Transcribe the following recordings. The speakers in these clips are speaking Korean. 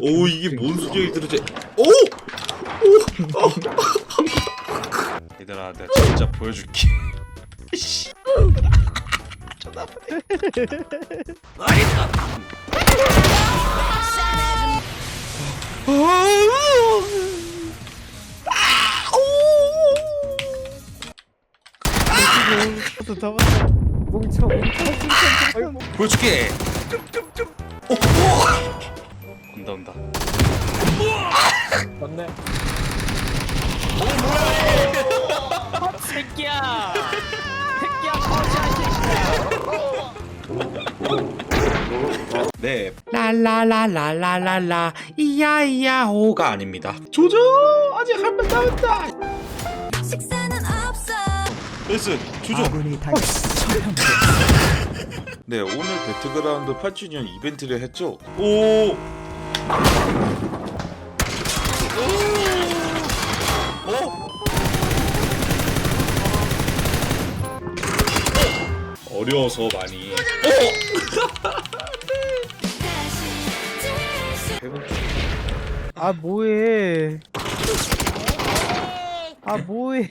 오 이게 뭔 수정이 들어지? 오! 오! 어. 얘들아 내가 진짜 보여줄게. 씨. 존나 아프네. 잡았어 잡았어 뭉쳐 뭉쳐 아이고 보여줄게. 오! 온다 온다. 맞네 새끼야! 새끼야 퍼져 네. 라라라라라라라 이야이야호가 아닙니다. 조조 아직 한번 남았다. 식사는 없어 나이스 조조. 아군이 당했어 네 오늘 배틀그라운드 8주년 이벤트를 했죠. 오. 오. 어? 어려워서 많이. 아 뭐해 아 뭐해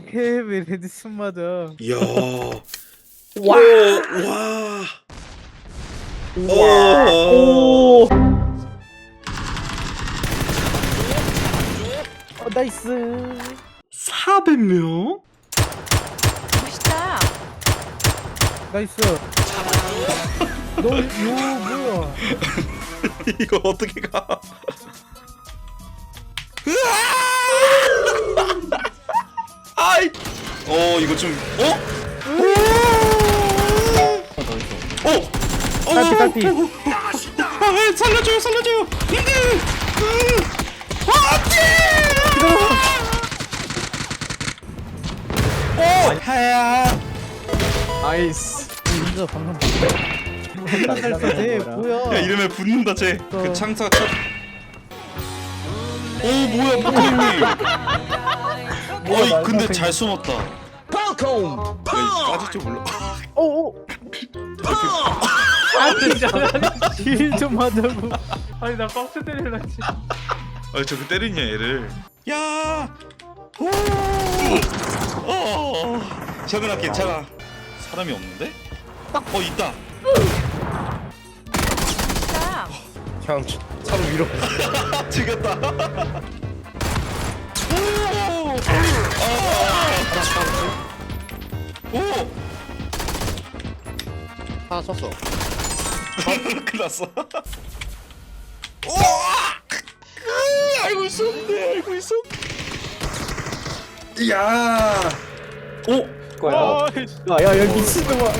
왜 레드슨 맞아 이야. 와. 와. 와. 오. 나이스 400명? 멋있다 나이스 너요 뭐야 이거 어떻게 가? 아이. 어 이거 좀 어? 어? 어? 딸피, 딸피. 아, 살려줘요 살려줘요. 안돼. 하야. 나이스 진짜 방금 쟤 뭐야 야 이러면 붙는다 쟤. 어. 그 창사 첫. 오 뭐야 포켓님. 어이 근데 잘 숨었다. 야 이거 빠질 줄 몰라. 오오 아 진짜 힐좀 하자고 아니 나 박스 때리려 했지 아 저거 때리냐 얘를. 야. 오. 어. 정은아 괜찮아. 사람이 없는데? 어 있다. 자 그냥 차로 위로 죽였다. 오. 아. 오. 하나 쳤어 큰일 났어. 오! 알고 있었는데, 알고 있었. 이야. 오. 거야 야야 야 미친놈아.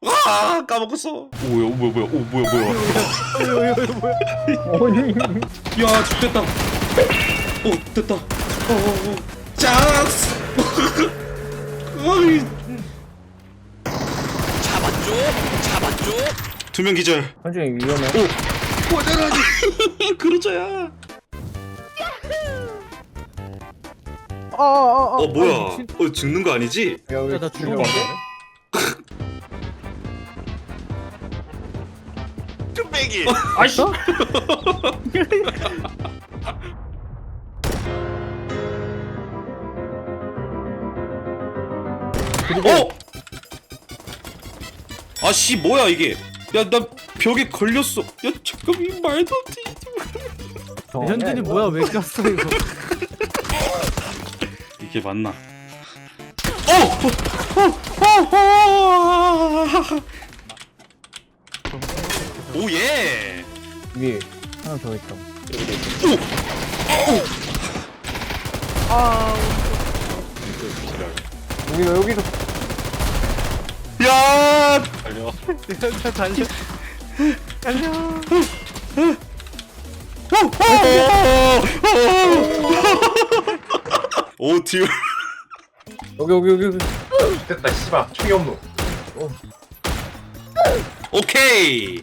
와 까먹었어. 오야 뭐야 뭐야 오 뭐야 뭐야. 뭐야 야 죽됐다. 오 됐다. 오. 짜스. 어이. 잡았죠? 잡았죠? 두명 기절. 현중이 위험해 오. 보자라지. 그러자야. 아아아 어 뭐야? 어 죽는 거 아니지? 야나 죽었는데 뚝배기. 아이씨 어? 아씨 뭐야 이게? 야 나 벽에 걸렸어. 야 잠깐 이 말도 안 돼. 현준이 뭐야 왜 꼈어 이거 이게 맞나? 어! 어! 어! 어! 오 예. 위에 하나 더 있다 여기도 여기도 야! 달려 달려 오 듀. 여기 여기 여기 여기 됐다 씨발 총이 없노 오케이.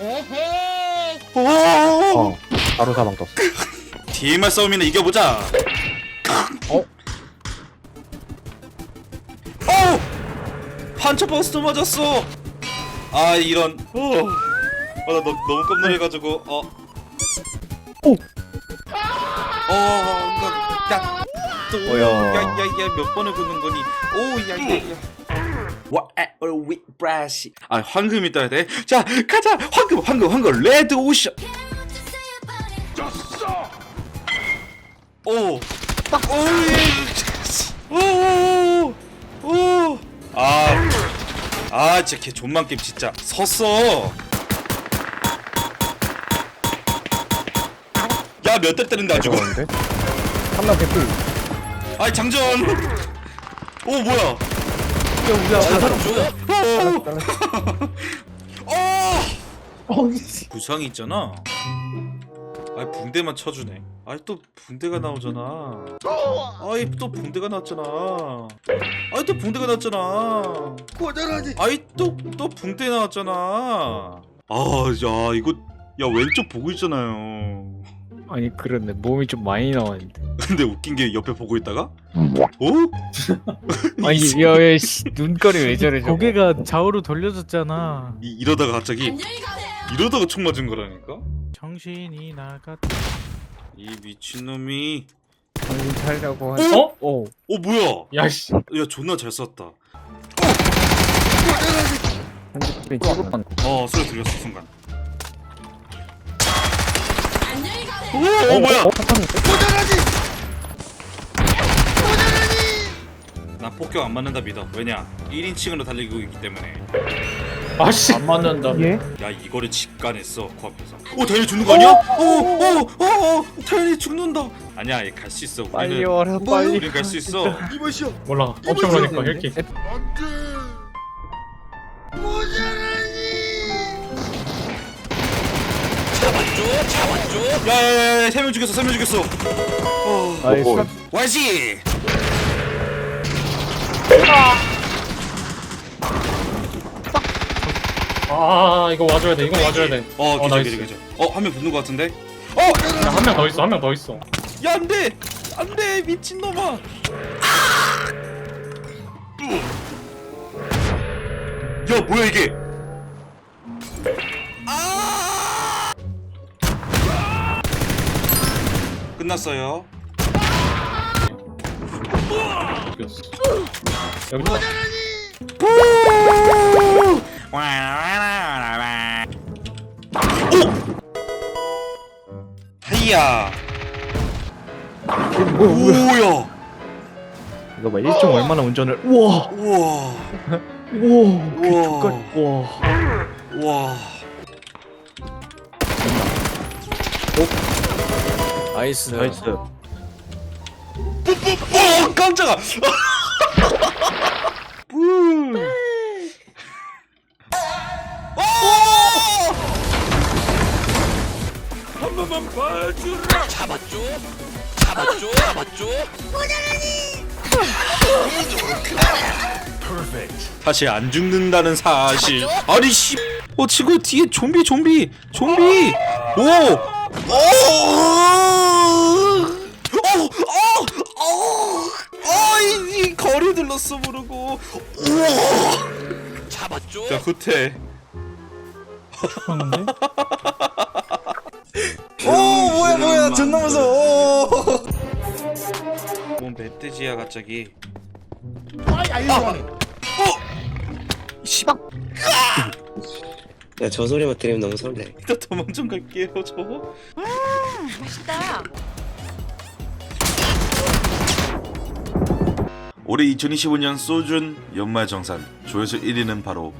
에헤이 오! 어 바로 사망 떴어 DMR 싸움이나 이겨보자. 어? 판처 버스트 맞았어. 아 이런 어. 아, 나 너, 너무 깜놀해가지고 어. 오. 어, 야, 또, 뭐야. 야, 야, 야, 몇 번을 굽는 거니? 오, 야, 야, 야. 와, 위, 브라시. 아, 황금이 떠야 돼. 자, 가자. 황금, 황금, 황금. 레드 오션. 오, 오, 아, 진짜 걔 존만 게임 진짜 섰어. 야, 몇대 때린다 지금. 죽었는데? 한명 개풀. 아이 장전. 오 뭐야? 우리야, 오. 잘랐어. 어. 어, 구상이 있잖아. 아이 붕대만 쳐주네. 아이 또 붕대가 나오잖아. 아이 또 붕대가 나왔잖아. 아이 또 붕대가 나왔잖아. 고전하지. 아이 또 또 붕대 나왔잖아. 아, 야 이거 야 왼쪽 보고 있잖아요. 아니 그런데 몸이 좀 많이 나왔는데 근데 웃긴 게 옆에 보고 있다가 음. 어? 아니 야야 눈깔이 왜 저래 저거 고개가 좌우로 돌려졌잖아 이, 이러다가 갑자기 이러다가 총 맞은 거라니까. 정신이 나갔 이 미친놈이. 정신 차리라고 어? 어? 어 뭐야? 야씨. 야 존나 잘 쐈다. 찍었던. 어 소리 들렸어 순간. 오, 어, 어 뭐야? 어. 나 폭격 안 맞는다 믿어. 왜냐? 1인칭으로 달리고 있기 때문에 아씨. 안 맞는다 예? 야 이거를 직관했어 코앞에서. 오 다현이 죽는 거 아니야? 오오오오 다현이 죽는다. 아니야 갈 수 있어. 빨리 우리는 와라? 빨리. 우린 갈수 있어. 이보시오. 몰라. 옵션하니까 헬기 야야야야 세명 죽였어 세 명 죽였어. 어 아이 어, 와이지 아 이거 와줘야 돼 이거 와줘야 돼야한 어 어, 괜찮아 나이스. 괜찮아 어한 명 붙는 거 같은데? 명더 있어 한 명 더 있어. 야 안 돼! 안 돼 미친놈아! 야 뭐야 이게? 아! 끝났어요. 죽였어. 여기서 오 하이야. 뭐야, 뭐야. 오야 이거 봐 1종 얼마나 운전을 우와! 우와. 우와 우와. 우와. 우와. 나이스. 나이스. 오 깜짝아 한 번만 봐주라. 잡았죠? 잡았죠? 잡았죠? 사실 안 죽는다는 사실. 아니 씨. 어, 지금 뒤에 좀비 좀비 좀비. 오! 오! 이, 거리 들렀어 모르고. 우와! 잡았죠? 자 후퇴 오 뭐야 뭐야. 존나 무서워. 뭔 멧돼지야 갑자기. 아! 어! 씨발. 야 저 소리만 들으면 너무 설레. 일단 도망 좀 갈게요 저 맛있다. 올해 2025년 소준 연말 정산 조회수 1위는 바로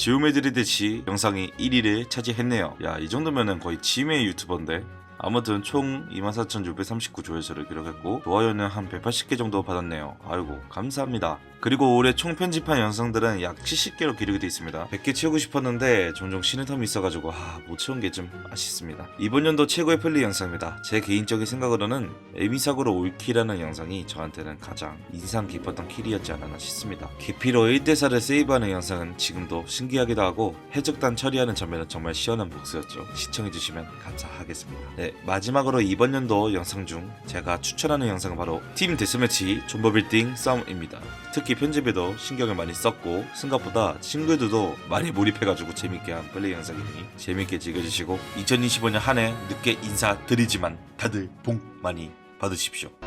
지오메드리 대치 영상이 1위를 차지했네요. 야 이 정도면은 거의 지메 유튜버인데 아무튼 총 24,639 조회수를 기록했고 좋아요는 한 180개 정도 받았네요. 아이고 감사합니다. 그리고 올해 총 편집한 영상들은 약 70개로 기록이 되어 있습니다. 100개 채우고 싶었는데 종종 쉬는 텀이 있어가지고 아, 못 채운 게 좀 아쉽습니다. 이번 연도 최고의 플리 영상입니다. 제 개인적인 생각으로는 에미사고로 올킬하는 영상이 저한테는 가장 인상 깊었던 킬이었지 않았나 싶습니다. 기피로 1대4를 세이브하는 영상은 지금도 신기하기도 하고 해적단 처리하는 장면은 정말 시원한 복수였죠. 시청해주시면 감사하겠습니다. 네 네, 마지막으로 이번 연도 영상 중 제가 추천하는 영상은 바로 팀 데스매치 존버빌딩 싸움입니다. 특히 편집에도 신경을 많이 썼고 생각보다 친구들도 많이 몰입해가지고 재밌게 한 플레이 영상이니 재밌게 즐겨주시고 2025년 한 해 늦게 인사드리지만 다들 복 많이 받으십시오.